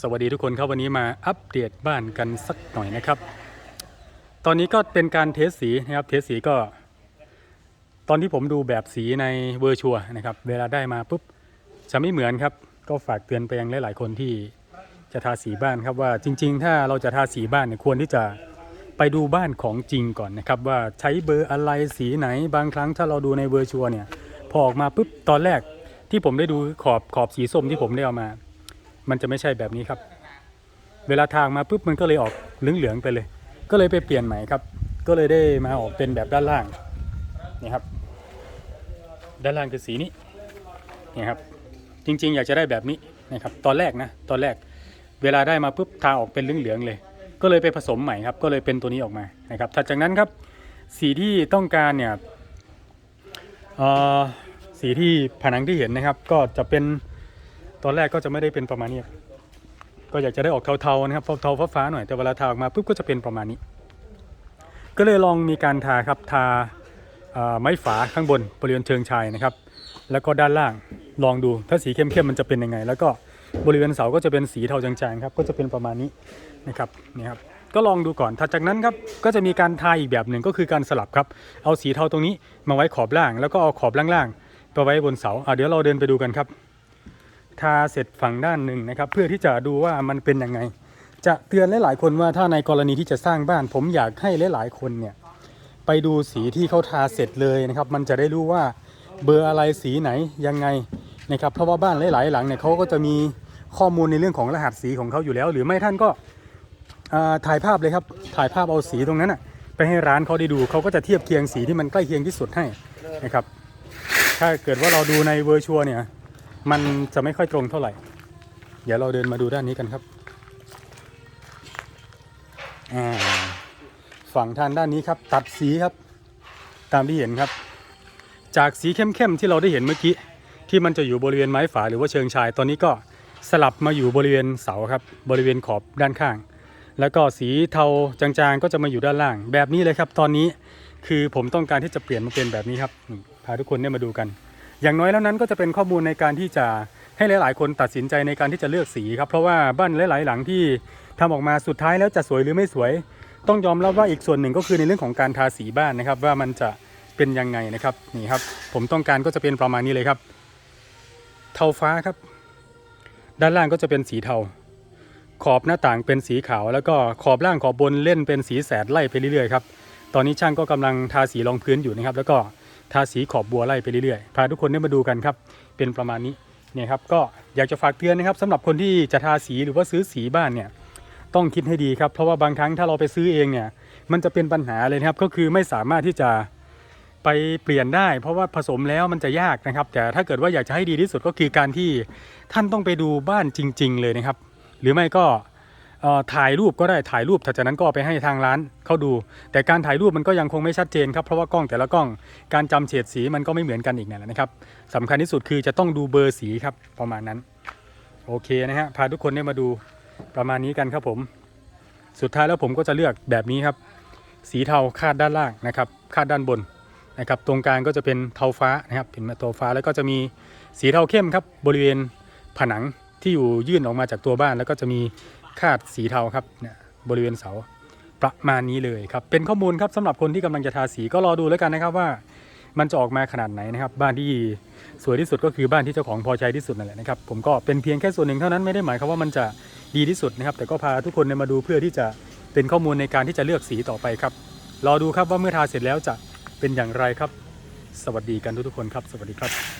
สวัสดีทุกคนครับวันนี้มาอัปเดตบ้านกันสักหน่อยนะครับ ตอนนี้ก็เป็นการเทสสีนะครับเทสสีก็ ตอนที่ผมดูแบบสีในเวอร์ชัวนะครับ เวลาได้มาปุ๊บจะไม่เหมือนครับ ก็ฝากเตือนไปยังหลาย ๆ คนที่จะทาสีบ้านครับว่าจริง ๆ ถ้าเราจะทาสีบ้านเนี่ยควรที่จะไปดูบ้านของจริงก่อนนะครับ ว่าใช้เบอร์อะไรสีไหนบางครั้งถ้าเราดูในเวอร์ชัวเนี่ยพอออกมาปุ๊บตอนแรกที่ผมได้ดูขอบขอบสีส้มที่ผมได้เอามา มันจะไม่ใช่แบบนี้ครับ เวลาทางมาปุ๊บมันก็เลยออกเหลืองๆไปเลย ก็เลยไปเปลี่ยนใหม่ครับ ก็เลยได้มาออกเป็นแบบด้านล่างนี่ครับ ด้านล่างคือสีนี้นี่ครับ จริงๆ อยากจะได้แบบนี้นะครับ ตอนแรกนะ ตอนแรก เวลาได้มาปุ๊บทาออกเป็นเหลืองๆเลย ก็เลยไปผสมใหม่ครับ ก็เลยเป็นตัวนี้ออกมานะครับถัดจากนั้นครับ สีที่ต้องการเนี่ยสีที่ผนังที่เห็นนะครับ ก็จะเป็น ตอนแรกก็จะไม่ได้เป็นประมาณนี้ก็อยากจะได้ออกเทาๆนะครับเทาๆฟ้าๆหน่อยแต่เวลาทาออกมาปุ๊บก็จะเป็นประมาณนี้ ก็เลยลองมีการทาครับทาไม้ฝาข้างบนบริเวณเชิงชายนะครับ แล้วก็ด้านล่างลองดูถ้าสีเข้มๆมันจะเป็นยังไง แล้วก็บริเวณเสาก็จะเป็นสีเทาจางๆครับก็จะเป็นประมาณนี้นะครับนี่ครับก็ลองดูก่อนถัดจากนั้นครับก็จะมีการทาอีกแบบหนึ่งก็คือการสลับครับ เอาสีเทาตรงนี้มาไว้ขอบล่าง แล้วก็เอาขอบล่างๆไปไว้บนเสาเดี๋ยวเราเดินไปดูกันครับ ทาเสร็จฝั่งด้านหนึ่งนะครับ เพื่อที่จะดูว่ามันเป็นยังไง จะเตือนหลายๆคนว่าถ้าในกรณีที่จะสร้างบ้าน ผมอยากให้หลายๆคนเนี่ยไปดูสีที่เขาทาเสร็จเลยนะครับ มันจะได้รู้ว่าเบอร์อะไรสีไหนยังไงนะครับเพราะว่าบ้านหลาย ๆ หลังเนี่ยเขาก็จะมีข้อมูลในเรื่องของรหัสสีของเขาอยู่แล้ว หรือไม่ท่านก็ถ่ายภาพเลยครับถ่ายภาพเอาสีตรงนั้นอะไปให้ร้านเขาได้ดูเขาก็จะเทียบเคียงสีที่มันใกล้เคียงที่สุดให้นะครับ ถ้าเกิดว่าเราดูในเวอร์ชัวเนี่ย มันจะไม่ค่อยตรงเท่าไหร่ เดี๋ยวเราเดินมาดูด้านนี้กันครับฝั่งทางด้านนี้ครับ ตัดสีครับ ตามที่เห็นครับ จากสีเข้มๆที่เราได้เห็นเมื่อกี้ ที่มันจะอยู่บริเวณไม้ฝาหรือว่าเชิงชาย ตอนนี้ก็สลับมาอยู่บริเวณเสาครับ บริเวณขอบด้านข้าง แล้วก็สีเทาจางๆ ก็จะมาอยู่ด้านล่าง แบบนี้เลยครับ ตอนนี้คือผมต้องการที่จะเปลี่ยนมาเป็นแบบนี้ครับพาทุกคนได้มาดูกัน อย่างน้อยแล้วนั้นก็จะเป็นข้อมูลในการที่จะให้หลาย ๆ คนตัดสินใจในการที่จะเลือกสีครับเพราะว่าบ้านหลาย ๆ หลังที่ทำออกมาสุดท้ายแล้วจะสวยหรือไม่สวย ต้องยอมรับว่าอีกส่วนหนึ่งก็คือในเรื่องของการทาสีบ้านนะครับ ว่ามันจะเป็นยังไงนะครับนี่ครับผมต้องการก็จะเป็นประมาณนี้เลยครับ เทาฟ้าครับ ด้านล่างก็จะเป็นสีเทา ขอบหน้าต่างเป็นสีขาว แล้วก็ขอบล่างขอบบนเล่นเป็นสีแสดไล่ไปเรื่อย ๆ ครับตอนนี้ช่างก็กำลังทาสีรองพื้นอยู่นะครับ แล้วก็ ทาสีขอบบัวไล่ไปเรื่อยๆ พาทุกคนได้มาดูกันครับ เป็นประมาณนี้เนี่ยครับก็อยากจะฝากเตือนนะครับสำหรับคนที่จะทาสีหรือว่าซื้อสีบ้านเนี่ยต้องคิดให้ดีครับเพราะว่าบางครั้งถ้าเราไปซื้อเองเนี่ยมันจะเป็นปัญหาเลยนะครับก็คือไม่สามารถที่จะไปเปลี่ยนได้ เพราะว่าผสมแล้วมันจะยากนะครับ แต่ถ้าเกิดว่าอยากจะให้ดีที่สุดก็คือการที่ท่านต้องไปดูบ้านจริง ๆ เลยนะครับ หรือไม่ก็ ถ่ายรูปก็ได้ถ่ายรูปถัดจากนั้นก็ไปให้ทางร้านเขาดู แต่การถ่ายรูปมันก็ยังคงไม่ชัดเจนครับเพราะว่ากล้องแต่ละกล้องการจำเฉดสีมันก็ไม่เหมือนกันอีกนั่นแหละนะครับสำคัญที่สุดคือจะต้องดูเบอร์สีครับประมาณนั้น โอเคนะฮะพาทุกคนได้มาดูประมาณนี้กันครับผม สุดท้ายแล้วผมก็จะเลือกแบบนี้ครับ สีเทาคาดด้านล่างนะครับคาดด้านบนนะครับตรงกลางก็จะเป็นเทาฟ้านะครับเป็นเทาฟ้าแล้วก็จะมีสีเทาเข้มครับบริเวณผนังที่อยู่ยื่นออกมาจากตัวบ้าน แล้วก็จะมี คาดสีเทาครับเนี่ยบริเวณเสาประมาณนี้เลยครับ เป็นข้อมูลครับสำหรับคนที่กำลังจะทาสีก็รอดูแล้วกันนะครับว่า มันจะออกมาขนาดไหนนะครับ บ้านที่สวยที่สุดก็คือบ้านที่เจ้าของพอใจที่สุดนั่นแหละนะครับ ผมก็เป็นเพียงแค่ส่วนหนึ่งเท่านั้นไม่ได้หมายความว่ามันจะดีที่สุดนะครับ แต่ก็พาทุกคนมาดูเพื่อที่จะเป็นข้อมูลในการที่จะเลือกสีต่อไปครับ รอดูครับว่าเมื่อทาเสร็จแล้วจะเป็นอย่างไรครับ สวัสดีกันทุกๆคนครับ สวัสดีครับ